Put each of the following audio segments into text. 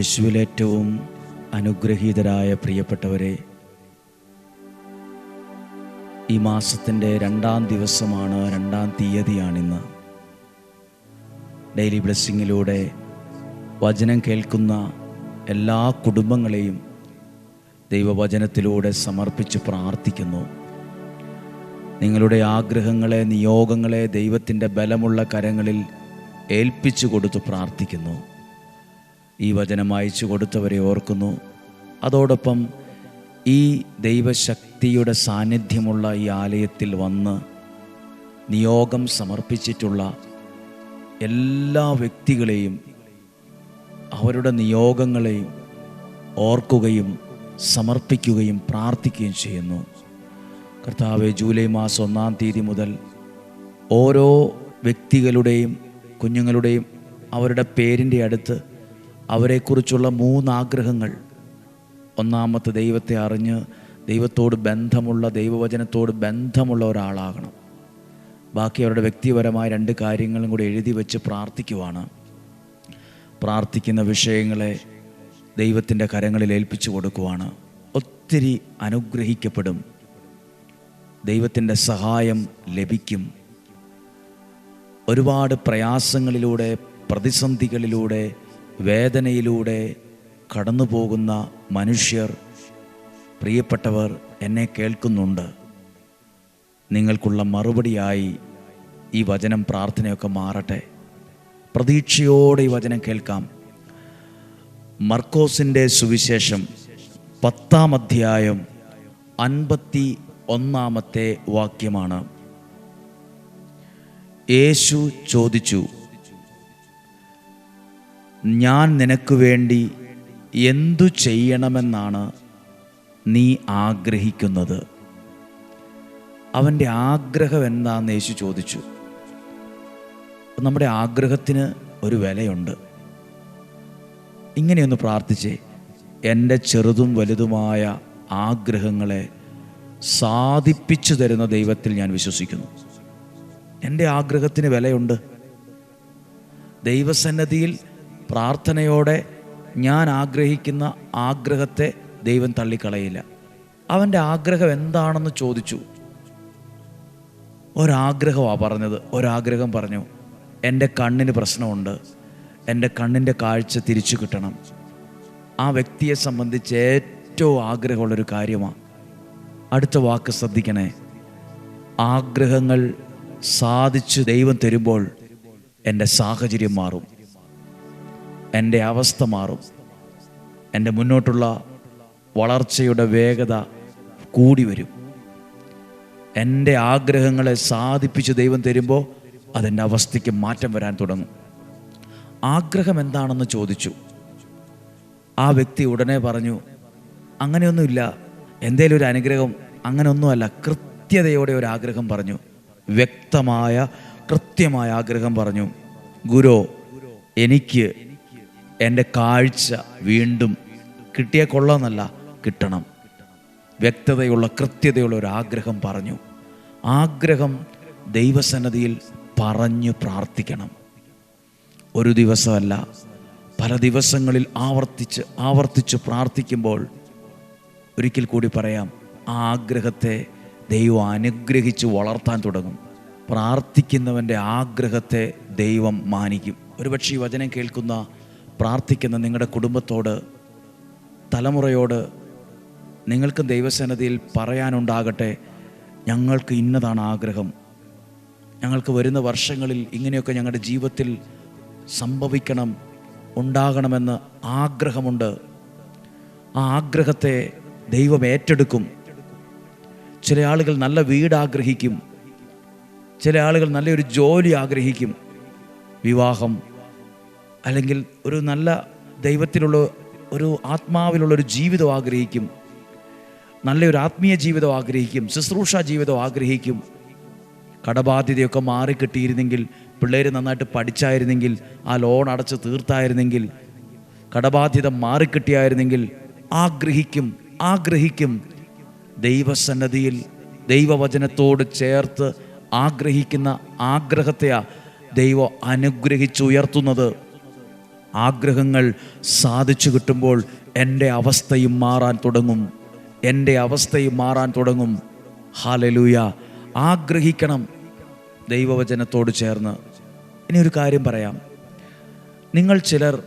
യേശുവിലേറ്റവും അനുഗ്രഹീതരായ പ്രിയപ്പെട്ടവരെ ഈ മാസത്തിന്റെ രണ്ടാം ദിവസമാണ് രണ്ടാം തീയതിയാണിന്ന്. ഡെയിലി ബ്ലെസ്സിങ്ങിലൂടെ വചനം കേൾക്കുന്ന എല്ലാ കുടുംബങ്ങളെയും ദൈവവചനത്തിലൂടെ സമർപ്പിച്ച് പ്രാർത്ഥിക്കുന്നു. നിങ്ങളുടെ ആഗ്രഹങ്ങളെ നിയോഗങ്ങളെ ദൈവത്തിന്റെ ബലമുള്ള കരങ്ങളിൽ ഏൽപ്പിച്ചു കൊടുത്ത് പ്രാർത്ഥിക്കുന്നു. ഈ വചനം അയച്ചു കൊടുത്തവരെ ഓർക്കുന്നു. അതോടൊപ്പം ഈ ദൈവശക്തിയുടെ സാന്നിധ്യമുള്ള ഈ ആലയത്തിൽ വന്ന് നിയോഗം സമർപ്പിച്ചിട്ടുള്ള എല്ലാ വ്യക്തികളെയും അവരുടെ നിയോഗങ്ങളെയും ഓർക്കുകയും സമർപ്പിക്കുകയും പ്രാർത്ഥിക്കുകയും ചെയ്യുന്നു. കർത്താവ് ജൂലൈ മാസം ഒന്നാം തീയതി മുതൽ ഓരോ വ്യക്തികളുടെയും കുഞ്ഞുങ്ങളുടെയും അവരുടെ പേരിന്റെ അടുത്ത് അവരെക്കുറിച്ചുള്ള മൂന്നാഗ്രഹങ്ങൾ ഒന്നാമത്തെ ദൈവത്തെ അറിഞ്ഞ് ദൈവത്തോട് ബന്ധമുള്ള ദൈവവചനത്തോട് ബന്ധമുള്ള ഒരാളാകണം. ബാക്കി അവരുടെ വ്യക്തിപരമായ രണ്ട് കാര്യങ്ങളും കൂടി എഴുതി വെച്ച് പ്രാർത്ഥിക്കുവാണ്. പ്രാർത്ഥിക്കുന്ന വിഷയങ്ങളെ ദൈവത്തിന്റെ കരങ്ങളിൽ ഏൽപ്പിച്ചു കൊടുക്കുവാണ്. ഒത്തിരി അനുഗ്രഹിക്കപ്പെടും. ദൈവത്തിന്റെ സഹായം ലഭിക്കും. ഒരുപാട് പ്രയാസങ്ങളിലൂടെ പ്രതിസന്ധികളിലൂടെ വേദനയിലൂടെ കടന്നു പോകുന്ന മനുഷ്യർ പ്രിയപ്പെട്ടവർ എന്നെ കേൾക്കുന്നുണ്ട്. നിങ്ങൾക്കുള്ള മറുപടിയായി ഈ വചനം പ്രാർത്ഥനയൊക്കെ മാറട്ടെ. പ്രതീക്ഷയോടെ ഈ വചനം കേൾക്കാം. മർക്കോസിന്റെ സുവിശേഷം പത്താം അധ്യായം അൻപത്തി ഒന്നാമത്തെ വാക്യമാണ്. യേശു ചോദിച്ചു ഞാൻ നിനക്ക് വേണ്ടി എന്തു ചെയ്യണമെന്നാണ് നീ ആഗ്രഹിക്കുന്നത്? അവന്റെ ആഗ്രഹം എന്താണെന്ന് യേശു ചോദിച്ചു. നമ്മുടെ ആഗ്രഹത്തിന് ഒരു വിലയുണ്ട്. ഇങ്ങനെയൊന്ന് പ്രാർത്ഥിച്ചേ. എന്റെ ചെറുതും വലുതുമായ ആഗ്രഹങ്ങളെ സാധിപ്പിച്ചു തരുന്ന ദൈവത്തിൽ ഞാൻ വിശ്വസിക്കുന്നു. എന്റെ ആഗ്രഹത്തിന് വിലയുണ്ട്. ദൈവസന്നദ്ധിയിൽ പ്രാർത്ഥനയോടെ ഞാൻ ആഗ്രഹിക്കുന്ന ആഗ്രഹത്തെ ദൈവം തള്ളിക്കളയില്ല. അവന്റെ ആഗ്രഹം എന്താണെന്ന് ചോദിച്ചു. ഒരാഗ്രഹമാണ് പറഞ്ഞത്. ഒരാഗ്രഹം പറഞ്ഞു എന്റെ കണ്ണിന് പ്രശ്നമുണ്ട്. എന്റെ കണ്ണിന്റെ കാഴ്ച തിരിച്ചു കിട്ടണം. ആ വ്യക്തിയെ സംബന്ധിച്ച് ഏറ്റവും ആഗ്രഹമുള്ളൊരു കാര്യമാണ് അടുത്ത വാക്ക് ശ്രദ്ധിക്കണേ. ആഗ്രഹങ്ങൾ സാധിച്ചു ദൈവം തരുമ്പോൾ എന്റെ സാഹചര്യം മാറും. എന്റെ അവസ്ഥ മാറും. എന്റെ മുന്നോട്ടുള്ള വളർച്ചയുടെ വേഗത കൂടി വരും. എന്റെ ആഗ്രഹങ്ങളെ സാധിപ്പിച്ച് ദൈവം തരുമ്പോൾ അതെന്റെ അവസ്ഥയ്ക്ക് മാറ്റം വരാൻ തുടങ്ങും. ആഗ്രഹം എന്താണെന്ന് ചോദിച്ചു. ആ വ്യക്തി ഉടനെ പറഞ്ഞു അങ്ങനെയൊന്നുമില്ല. എന്തേലും ഒരു അനുഗ്രഹം അങ്ങനെയൊന്നുമല്ല. കൃത്യതയോടെ ഒരു ആഗ്രഹം പറഞ്ഞു. വ്യക്തമായ കൃത്യമായ ആഗ്രഹം പറഞ്ഞു. ഗുരു എനിക്ക് എന്റെ കാഴ്ച വീണ്ടും കിട്ടിയ കൊള്ളാന്നല്ല കിട്ടണം. വ്യക്തതയുള്ള കൃത്യതയുള്ള ഒരു ആഗ്രഹം പറഞ്ഞു. ആഗ്രഹം ദൈവസന്നതിയിൽ പറഞ്ഞു പ്രാർത്ഥിക്കണം. ഒരു ദിവസമല്ല പല ദിവസങ്ങളിൽ ആവർത്തിച്ച് ആവർത്തിച്ച് പ്രാർത്ഥിക്കുമ്പോൾ ഒരിക്കൽ കൂടി പറയാം ആ ആഗ്രഹത്തെ ദൈവം അനുഗ്രഹിച്ച് വളർത്താൻ തുടങ്ങും. പ്രാർത്ഥിക്കുന്നവന്റെ ആഗ്രഹത്തെ ദൈവം മാനിക്കും. ഒരുപക്ഷെ ഈ വചനം കേൾക്കുന്ന പ്രാർത്ഥിക്കുന്ന നിങ്ങളുടെ കുടുംബത്തോട് തലമുറയോട് നിങ്ങൾക്ക് ദൈവസന്നതിയിൽ പറയാനുണ്ടാകട്ടെ ഞങ്ങൾക്ക് ഇന്നതാണ് ആഗ്രഹം. ഞങ്ങൾക്ക് വരുന്ന വർഷങ്ങളിൽ ഇങ്ങനെയൊക്കെ ഞങ്ങളുടെ ജീവിതത്തിൽ സംഭവിക്കണം ഉണ്ടാകണമെന്ന് ആഗ്രഹമുണ്ട്. ആ ആഗ്രഹത്തെ ദൈവം ഏറ്റെടുക്കും. ചില ആളുകൾ നല്ല വീട് ആഗ്രഹിക്കും. ചില ആളുകൾ നല്ലൊരു ജോലി ആഗ്രഹിക്കും. വിവാഹം അല്ലെങ്കിൽ ഒരു നല്ല ദൈവത്തിലുള്ള ഒരു ആത്മാവിലുള്ള ഒരു ജീവിതം ആഗ്രഹിക്കും. നല്ലൊരു ആത്മീയ ജീവിതം ആഗ്രഹിക്കും. ശുശ്രൂഷ ജീവിതം ആഗ്രഹിക്കും. കടബാധ്യതയൊക്കെ മാറിക്കിട്ടിയിരുന്നെങ്കിൽ പിള്ളേർ നന്നായിട്ട് പഠിച്ചായിരുന്നെങ്കിൽ ആ ലോൺ അടച്ച് തീർത്തായിരുന്നെങ്കിൽ കടബാധ്യത മാറിക്കിട്ടിയായിരുന്നെങ്കിൽ ആഗ്രഹിക്കും ആഗ്രഹിക്കും. ദൈവസന്നദ്ധിയിൽ ദൈവവചനത്തോട് ചേർത്ത് ആഗ്രഹിക്കുന്ന ആഗ്രഹത്തെയാ ദൈവം അനുഗ്രഹിച്ചുയർത്തുന്നത്. ആഗ്രഹങ്ങൾ സാധിച്ചു കിട്ടുമ്പോൾ എന്റെ അവസ്ഥയും മാറാൻ തുടങ്ങും. എന്റെ അവസ്ഥയും മാറാൻ തുടങ്ങും. ഹാലലൂയ ആഗ്രഹിക്കണം. ദൈവവചനത്തോട് ചേർന്ന്. ഇനി ഒരു കാര്യം പറയാം. നിങ്ങൾ ചിലർ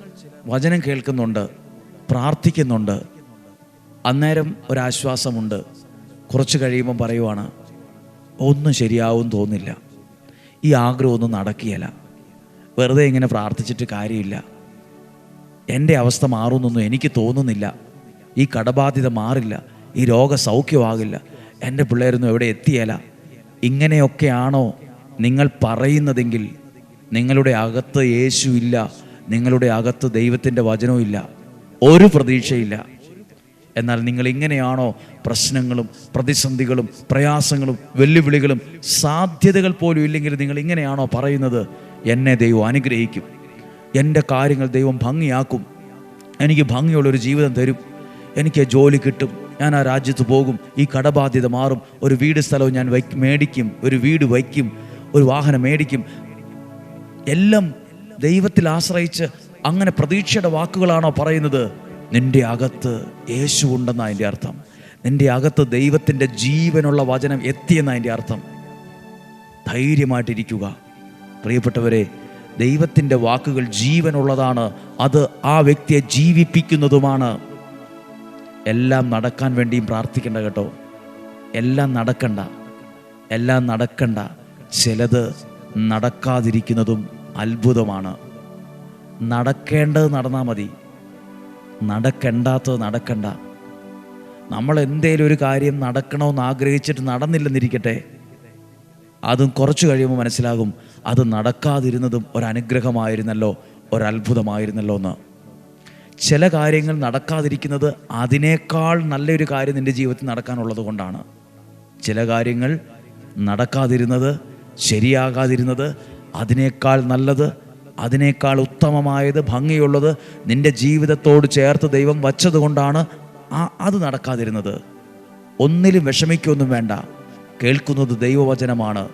വചനം കേൾക്കുന്നുണ്ട് പ്രാർത്ഥിക്കുന്നുണ്ട്. അന്നേരം ഒരാശ്വാസമുണ്ട്. കുറച്ച് കഴിയുമ്പം പറയുവാണ് ഒന്നും ശരിയാവും തോന്നില്ല. ഈ ആഗ്രഹമൊന്നും നടക്കുകയില്ല. വെറുതെ ഇങ്ങനെ പ്രാർത്ഥിച്ചിട്ട് കാര്യമില്ല. എന്റെ അവസ്ഥ മാറുന്നൊന്നും എനിക്ക് തോന്നുന്നില്ല. ഈ കടബാധ്യത മാറില്ല. ഈ രോഗ സൗഖ്യമാകില്ല എന്റെ പിള്ളേരൊന്നും എവിടെ എത്തിയല്ല ഇങ്ങനെയൊക്കെയാണോ നിങ്ങൾ പറയുന്നതെങ്കിൽ നിങ്ങളുടെ അകത്ത് യേശു ഇല്ല. നിങ്ങളുടെ അകത്ത് ദൈവത്തിന്റെ വചനവും ഇല്ല. ഒരു പ്രതീക്ഷയില്ല. എന്നാൽ നിങ്ങൾ ഇങ്ങനെയാണോ പ്രശ്നങ്ങളും പ്രതിസന്ധികളും പ്രയാസങ്ങളും വെല്ലുവിളികളും സാധ്യതകൾ പോലും ഇല്ലെങ്കിൽ നിങ്ങൾ ഇങ്ങനെയാണോ പറയുന്നത്? എന്നെ ദൈവം അനുഗ്രഹിക്കും. എന്റെ കാര്യങ്ങൾ ദൈവം ഭംഗിയാക്കും. എനിക്ക് ഭംഗിയുള്ളൊരു ജീവിതം തരും. എനിക്ക് ജോലി കിട്ടും. ഞാൻ ആ രാജ്യത്ത് പോകും. ഈ കടബാധ്യത മാറും. ഒരു വീട് സ്ഥലവും ഞാൻ വയ്ക്കും മേടിക്കും. ഒരു വീട് വയ്ക്കും. ഒരു വാഹനം മേടിക്കും. എല്ലാം ദൈവത്തിൽ ആശ്രയിച്ച് അങ്ങനെ പ്രതീക്ഷയുടെ വാക്കുകളാണോ പറയുന്നത്? നിന്റെ അകത്ത് യേശു ഉണ്ടെന്നാണ് അതിന്റെ അർത്ഥം. നിന്റെ അകത്ത് ദൈവത്തിന്റെ ജീവനുള്ള വചനം എത്തിയെന്നാണ് അതിന്റെ അർത്ഥം. ധൈര്യമായിട്ടിരിക്കുക. പ്രിയപ്പെട്ടവരെ ദൈവത്തിന്റെ വാക്കുകൾ ജീവനുള്ളതാണ്. അത് ആ വ്യക്തിയെ ജീവിപ്പിക്കുന്നതുമാണ്. എല്ലാം നടക്കാൻ വേണ്ടിയും പ്രാർത്ഥിക്കേണ്ട കേട്ടോ. എല്ലാം നടക്കണ്ട. എല്ലാം നടക്കണ്ട. ചിലത് നടക്കാതിരിക്കുന്നതും അത്ഭുതമാണ്. നടക്കേണ്ടത് നടന്നാൽ മതി. നടക്കണ്ടാത്തത് നടക്കണ്ട. നമ്മൾ എന്തേലും ഒരു കാര്യം നടക്കണമെന്ന് ആഗ്രഹിച്ചിട്ട് നടന്നില്ലെന്നിരിക്കട്ടെ. അതും കുറച്ച് കഴിയുമ്പോൾ മനസ്സിലാകും അത് നടക്കാതിരുന്നതും ഒരനുഗ്രഹമായിരുന്നല്ലോ ഒരത്ഭുതമായിരുന്നല്ലോ എന്ന് ചില കാര്യങ്ങൾ നടക്കാതിരിക്കുന്നത് അതിനേക്കാൾ നല്ലൊരു കാര്യം നിന്റെ ജീവിതത്തിൽ നടക്കാനുള്ളത് കൊണ്ടാണ്. ചില കാര്യങ്ങൾ നടക്കാതിരുന്നത് ശരിയാകാതിരുന്നത് അതിനേക്കാൾ നല്ലത് അതിനേക്കാൾ ഉത്തമമായത് ഭംഗിയുള്ളത് നിന്റെ ജീവിതത്തോട് ചേർത്ത് ദൈവം വച്ചതുകൊണ്ടാണ് ആ അത് നടക്കാതിരുന്നത്. ഒന്നിലും വിഷമിക്കൊന്നും വേണ്ട. കേൾക്കുന്നത് ദൈവവചനമാണ്.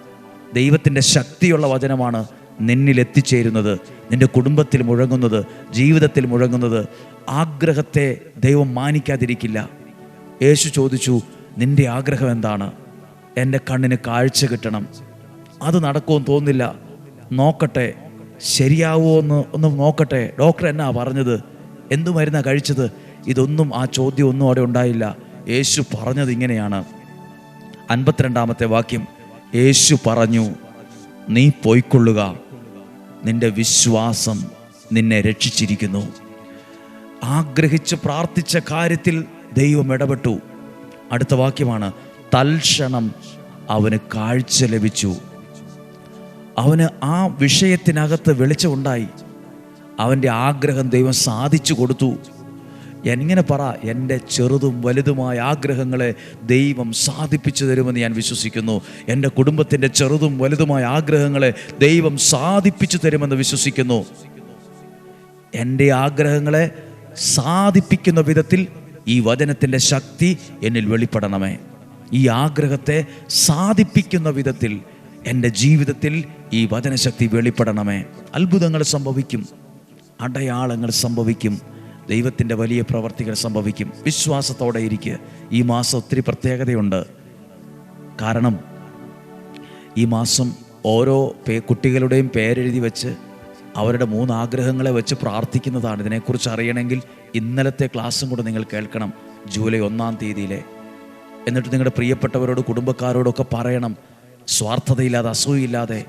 ദൈവത്തിന്റെ ശക്തിയുള്ള വചനമാണ് നിന്നിൽ എത്തിച്ചേരുന്നത്. നിന്റെ കുടുംബത്തിൽ മുഴങ്ങുന്നത് ജീവിതത്തിൽ മുഴങ്ങുന്നത് ആഗ്രഹത്തെ ദൈവം മാനിക്കാതിരിക്കില്ല. യേശു ചോദിച്ചു നിന്റെ ആഗ്രഹം എന്താണ്? എന്റെ കണ്ണിന് കാഴ്ച കിട്ടണം. അത് നടക്കുമെന്ന് തോന്നില്ല നോക്കട്ടെ ശരിയാവുമോ എന്ന് ഒന്ന് നോക്കട്ടെ. ഡോക്ടർ എന്നാ പറഞ്ഞത്? എന്തു മരുന്നാണ് കഴിച്ചത്? ഇതൊന്നും ആ ചോദ്യം ഒന്നും അവിടെ ഉണ്ടായില്ല. യേശു പറഞ്ഞത് ഇങ്ങനെയാണ്. അൻപത്തിരണ്ടാമത്തെ വാക്യം യേശു പറഞ്ഞു നീ പോയിക്കൊള്ളുക. നിന്റെ വിശ്വാസം നിന്നെ രക്ഷിച്ചിരിക്കുന്നു. ആഗ്രഹിച്ച് പ്രാർത്ഥിച്ച കാര്യത്തിൽ ദൈവം ഇടപെട്ടു. അടുത്ത വാക്യമാണ് തൽക്ഷണം അവന് കാഴ്ച ലഭിച്ചു. അവന് ആ വിഷയത്തിനകത്ത് വെളിച്ചമുണ്ടായി. അവന്റെ ആഗ്രഹം ദൈവം സാധിച്ചു കൊടുത്തു. എങ്ങനെ പറ എന്റെ ചെറുതും വലുതുമായ ആഗ്രഹങ്ങളെ ദൈവം സാധിപ്പിച്ചു തരുമെന്ന് ഞാൻ വിശ്വസിക്കുന്നു. എന്റെ കുടുംബത്തിന്റെ ചെറുതും വലുതുമായ ആഗ്രഹങ്ങളെ ദൈവം സാധിപ്പിച്ചു തരുമെന്ന് വിശ്വസിക്കുന്നു. എന്റെ ആഗ്രഹങ്ങളെ സാധിപ്പിക്കുന്ന വിധത്തിൽ ഈ വചനത്തിന്റെ ശക്തി എന്നിൽ വെളിപ്പെടണമേ. ഈ ആഗ്രഹത്തെ സാധിപ്പിക്കുന്ന വിധത്തിൽ എന്റെ ജീവിതത്തിൽ ഈ വചനശക്തി വെളിപ്പെടണമേ. അത്ഭുതങ്ങൾ സംഭവിക്കും അടയാളങ്ങൾ സംഭവിക്കും. ദൈവത്തിന്റെ വലിയ പ്രവർത്തികൾ സംഭവിക്കും. വിശ്വാസത്തോടെ ഇരിക്കുക ഈ മാസം ഒത്തിരി പ്രത്യേകതയുണ്ട്. കാരണം ഈ മാസം ഓരോ പേ കുട്ടികളുടെയും പേരെഴുതി വെച്ച് അവരുടെ മൂന്ന് ആഗ്രഹങ്ങളെ വെച്ച് പ്രാർത്ഥിക്കുന്നതാണ്. ഇതിനെക്കുറിച്ച് അറിയണമെങ്കിൽ ഇന്നലത്തെ ക്ലാസ്സും കൂടെ നിങ്ങൾ കേൾക്കണം. ജൂലൈ ഒന്നാം തീയതിയിലെ. എന്നിട്ട് നിങ്ങളുടെ പ്രിയപ്പെട്ടവരോട് കുടുംബക്കാരോടൊക്കെ പറയണം. സ്വാർത്ഥതയില്ലാതെ അസൂയില്ലാതെ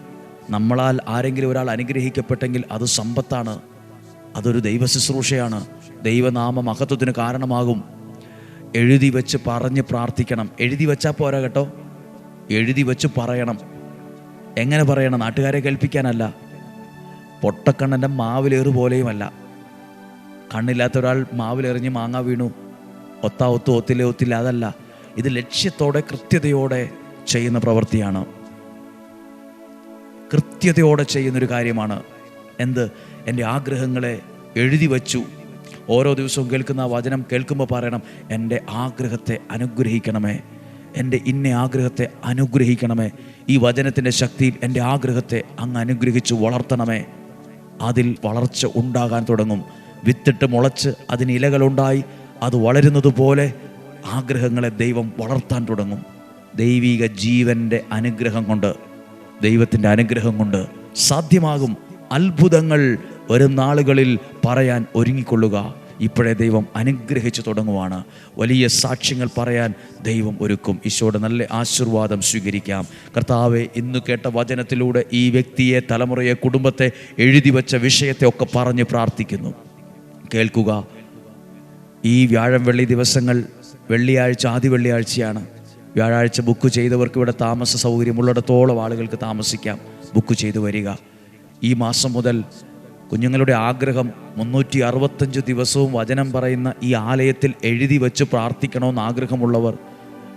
നമ്മളാൽ ആരെങ്കിലും ഒരാൾ അനുഗ്രഹിക്കപ്പെട്ടെങ്കിൽ അത് സമ്പത്താണ്. അതൊരു ദൈവ ശുശ്രൂഷയാണ് ദൈവനാമ മഹത്വത്തിന് കാരണമാകും. എഴുതി വെച്ച് പറഞ്ഞ് പ്രാർത്ഥിക്കണം. എഴുതി വെച്ചാൽ പോരാ കേട്ടോ. എഴുതി വെച്ച് പറയണം. എങ്ങനെ പറയണം? നാട്ടുകാരെ കേൾപ്പിക്കാനല്ല. പൊട്ടക്കണ്ണന്റെ മാവിലേറ് പോലെയുമല്ല. കണ്ണില്ലാത്ത ഒരാൾ മാവിലെറിഞ്ഞ് മാങ്ങ വീണു. ഒത്താ ഒത്തു ഒത്തില്ല ഒത്തില്ല അതല്ല. ഇത് ലക്ഷ്യത്തോടെ കൃത്യതയോടെ ചെയ്യുന്ന പ്രവൃത്തിയാണ്. കൃത്യതയോടെ ചെയ്യുന്നൊരു കാര്യമാണ്. എന്ത്? എന്റെ ആഗ്രഹങ്ങളെ എഴുതി വച്ചു. ഓരോ ദിവസവും കേൾക്കുന്ന വചനം കേൾക്കുമ്പോൾ പറയണം എന്റെ ആഗ്രഹത്തെ അനുഗ്രഹിക്കണമേ എന്റെ ഇന്ന ആഗ്രഹത്തെ അനുഗ്രഹിക്കണമേ ഈ വചനത്തിന്റെ ശക്തിയിൽ എന്റെ ആഗ്രഹത്തെ അങ്ങ് അനുഗ്രഹിച്ച് വളർത്തണമേ. അതിൽ വളർച്ച ഉണ്ടാകാൻ തുടങ്ങും. വിത്തിട്ട് മുളച്ച് അതിന് ഇലകളുണ്ടായി അത് വളരുന്നത് പോലെ ആഗ്രഹങ്ങളെ ദൈവം വളർത്താൻ തുടങ്ങും. ദൈവിക ജീവന്റെ അനുഗ്രഹം കൊണ്ട് ദൈവത്തിന്റെ അനുഗ്രഹം കൊണ്ട് സാധ്യമാകും അത്ഭുതങ്ങൾ വരും നാളുകളിൽ പറയാൻ ഒരുങ്ങിക്കൊള്ളുക. ഇപ്പോഴേ ദൈവം അനുഗ്രഹിച്ചു തുടങ്ങുവാണ്. വലിയ സാക്ഷ്യങ്ങൾ പറയാൻ ദൈവം ഒരുക്കും. ഈശോയുടെ നല്ല ആശീർവാദം സ്വീകരിക്കാം. കർത്താവെ ഇന്ന് കേട്ട വചനത്തിലൂടെ ഈ വ്യക്തിയെ തലമുറയെ കുടുംബത്തെ എഴുതി വച്ച വിഷയത്തെ ഒക്കെ പറഞ്ഞ് പ്രാർത്ഥിക്കുന്നു. കേൾക്കുക. ഈ വ്യാഴം വെള്ളി ദിവസങ്ങൾ വെള്ളിയാഴ്ച ആദ്യ വെള്ളിയാഴ്ചയാണ്. വ്യാഴാഴ്ച ബുക്ക് ചെയ്തവർക്ക് ഇവിടെ താമസ സൗകര്യമുള്ളിടത്തോളം ആളുകൾക്ക് താമസിക്കാം. ബുക്ക് ചെയ്തു വരിക. ഈ മാസം മുതൽ കുഞ്ഞുങ്ങളുടെ ആഗ്രഹം മുന്നൂറ്റി അറുപത്തഞ്ച് ദിവസവും വചനം പറയുന്ന ഈ ആലയത്തിൽ എഴുതി വെച്ച് പ്രാർത്ഥിക്കണമെന്ന് ആഗ്രഹമുള്ളവർ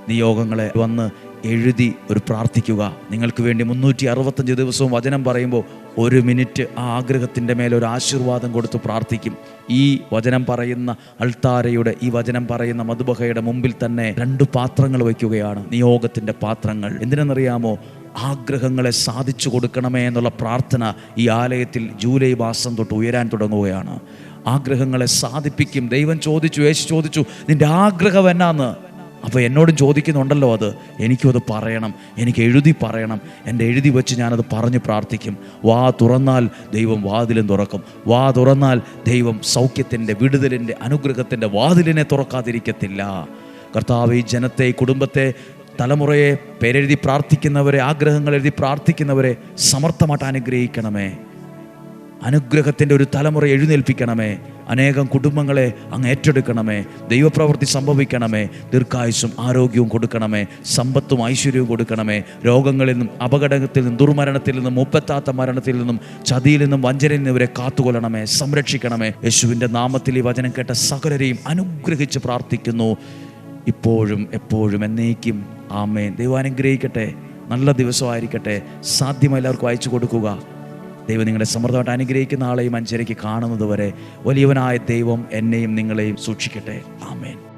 നിയോഗങ്ങളെ വന്ന് എഴുതി ഒരു പ്രാർത്ഥിക്കുക. നിങ്ങൾക്ക് വേണ്ടി മുന്നൂറ്റി അറുപത്തഞ്ച് ദിവസവും വചനം പറയുമ്പോൾ ഒരു മിനിറ്റ് ആ ആഗ്രഹത്തിന്റെ മേലെ ഒരു ആശീർവാദം കൊടുത്ത് പ്രാർത്ഥിക്കും. ഈ വചനം പറയുന്ന അൾത്താരയുടെ ഈ വചനം പറയുന്ന മധുബഹയുടെ മുമ്പിൽ തന്നെ രണ്ട് പാത്രങ്ങൾ വയ്ക്കുകയാണ്. നിയോഗത്തിന്റെ പാത്രങ്ങൾ. എന്തിനെന്നറിയാമോ? ആഗ്രഹങ്ങളെ സാധിച്ചു കൊടുക്കണമേ എന്നുള്ള പ്രാർത്ഥന ഈ ആലയത്തിൽ ജൂലൈ മാസം തൊട്ട് ഉയരാൻ തുടങ്ങുകയാണ്. ആഗ്രഹങ്ങളെ സാധിപ്പിക്കും. ദൈവം ചോദിച്ചു യേശു ചോദിച്ചു നിന്റെ ആഗ്രഹം എന്നാന്ന്? അപ്പോൾ എന്നോടും ചോദിക്കുന്നുണ്ടല്ലോ അത്. എനിക്കും അത് പറയണം. എനിക്ക് എഴുതി പറയണം. എന്റെ എഴുതി വെച്ച് ഞാനത് പറഞ്ഞ് പ്രാർത്ഥിക്കും. വാ തുറന്നാൽ ദൈവം വാതിലും തുറക്കും. വാ തുറന്നാൽ ദൈവം സൗഖ്യത്തിന്റെ വിടുതലിന്റെ അനുഗ്രഹത്തിന്റെ വാതിലിനെ തുറക്കാതിരിക്കത്തില്ല. കർത്താവ് ഈ ജനത്തെ കുടുംബത്തെ തലമുറയെ പേരെഴുതി പ്രാർത്ഥിക്കുന്നവരെ ആഗ്രഹങ്ങൾ എഴുതി പ്രാർത്ഥിക്കുന്നവരെ സമർത്ഥമായിട്ട് അനുഗ്രഹിക്കണമേ. അനുഗ്രഹത്തിന്റെ ഒരു തലമുറ എഴുന്നേൽപ്പിക്കണമേ. അനേകം കുടുംബങ്ങളെ അങ്ങ് ഏറ്റെടുക്കണമേ. ദൈവപ്രവൃത്തി സംഭവിക്കണമേ. ദീർഘായുസും ആരോഗ്യവും കൊടുക്കണമേ. സമ്പത്തും ഐശ്വര്യവും കൊടുക്കണമേ. രോഗങ്ങളിൽ നിന്നും അപകടത്തിൽ നിന്നും ദുർമരണത്തിൽ നിന്നും മുപ്പത്താത്ത മരണത്തിൽ നിന്നും ചതിയിൽ നിന്നും വഞ്ചനയിൽ നിന്നും ഇവരെ കാത്തുകൊള്ളണമേ. സംരക്ഷിക്കണമേ. യേശുവിന്റെ നാമത്തിൽ ഈ വചനം കേട്ട സകലരെയും അനുഗ്രഹിച്ച് പ്രാർത്ഥിക്കുന്നു. ഇപ്പോഴും എപ്പോഴും എന്നേക്കും. ആമേൻ. ദൈവം അനുഗ്രഹിക്കട്ടെ. നല്ല ദിവസമായിരിക്കട്ടെ. സാധ്യം എല്ലാവർക്കും അയച്ചു കൊടുക്കുക. ദൈവം നിങ്ങളെ സമൃദ്ധമായിട്ട് അനുഗ്രഹിക്കുന്ന ആളെയും അഞ്ചരയ്ക്ക് കാണുന്നത് വരെ വലിയവനായ ദൈവം എന്നെയും നിങ്ങളെയും സൂക്ഷിക്കട്ടെ. ആമേൻ.